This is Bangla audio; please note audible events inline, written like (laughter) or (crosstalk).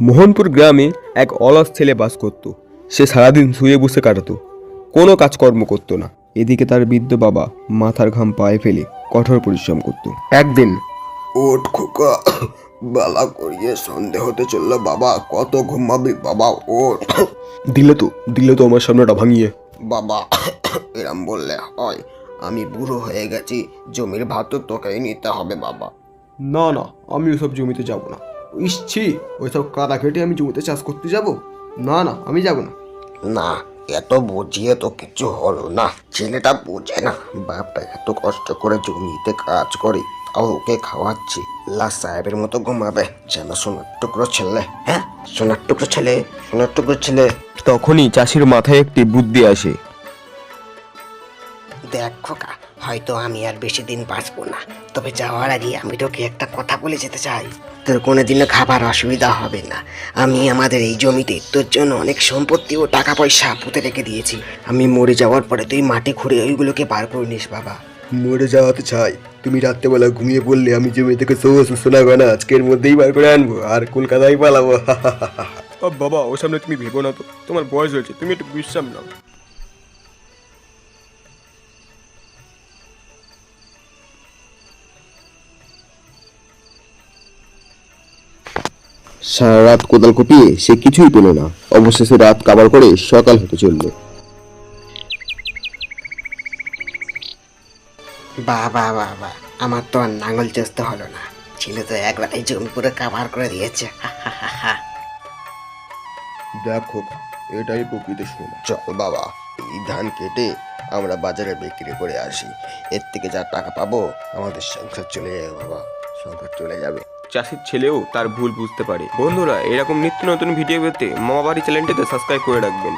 মোহনপুর গ্রামে এক অলস ছেলে বাস করত। সে সারাদিন শুয়ে বসে কাটাতো। কোনো কাজকর্ম করতো না। এদিকে তার বৃদ্ধ বাবা মাথার ঘাম পায়ে ফেলে কঠোর পরিশ্রম করত। একদিন ওঠ খোকা বেলা করিয়ে সন্ধে হতে চলল। বাবা কত ঘুমাবি? বাবা ওঠ। দিলে তো দিলে তো আমার সামনেটা ভাঙিয়ে। বাবা এরম বললে হয় আমি বুড়ো হয়ে গেছি জমির ভাত তোকেই নিতে হবে বাবা। না না আমি ওসব জমিতে যাব না। ইসছি ওইসব কাদা কেটে আমি জমিতে চাষ করতে যাব? না না আমি যাব না। না এত বুঝিয়ে তো কিছু হলো না। ছেলেটা বোঝে না বাপটা এত কষ্ট করে জমিতে কাজ করে তাও ওকে খাওয়াচ্ছি। লাস সাহেবের মতো ঘুমাবে যেন সোনার টুকরো ছেলে হ্যাঁ? সোনার টুকরো ছেলে সোনার টুকরো ছেলে। তখনই চাষির মাথায় একটি বুদ্ধি আসে। দেখ খোকা হয়তো আমি আর বেশি দিন বাঁচবো না। তবে যাওয়ার আগে আমি তোকে একটা কথা বলে যেতে চাই। তোর কোনোদিনও খাবার অসুবিধা হবে না। আমি আমাদের এই জমিতে তোর জন্য অনেক সম্পত্তি ও টাকা পয়সা পুঁতে রেখে দিয়েছি। আমি মরে যাওয়ার পরে তুই মাটি খুঁড়ে ওইগুলোকে বার করে নিস বাবা। মরে যাওয়াতে চাই। তুমি রাত্রেবেলা ঘুমিয়ে পড়লে আমি জমি থেকে সোস সোনা গয়না আজকের মধ্যেই বার করে আনব। আর কলকাতায় পালাবো। (laughs) বাবা ও সামনে তুমি ভেবো না তো। তোমার বয়স হয়েছে তুমি একটু বিশ্রাম নাও। সারা রাত কোদাল কুপিয়ে সে কিছুই পেল না। অবশেষে রাত কাবার করে সকাল হতে চলল। বাবা বাবা আমার তো আর নাঙল চষতে হলো না। ছেলে তো এক রাতে জমি পুরো কাভার করে দিয়েছে। দেখো এটাই প্রকৃত সোনা চল বাবা এই ধান কেটে আমরা বাজারে বিক্রি করে আসি। এর থেকে যা টাকা পাবো আমাদের সংসার চলে যাবে বাবা। সংসার চলে যাবে। চাষির ছেলেও তার ভুল বুঝতে পারে। বন্ধুরা, এরকম নিত্য নতুন ভিডিও পেতে মামাবাড়ি চ্যানেলটিতে সাবস্ক্রাইব করে রাখবেন।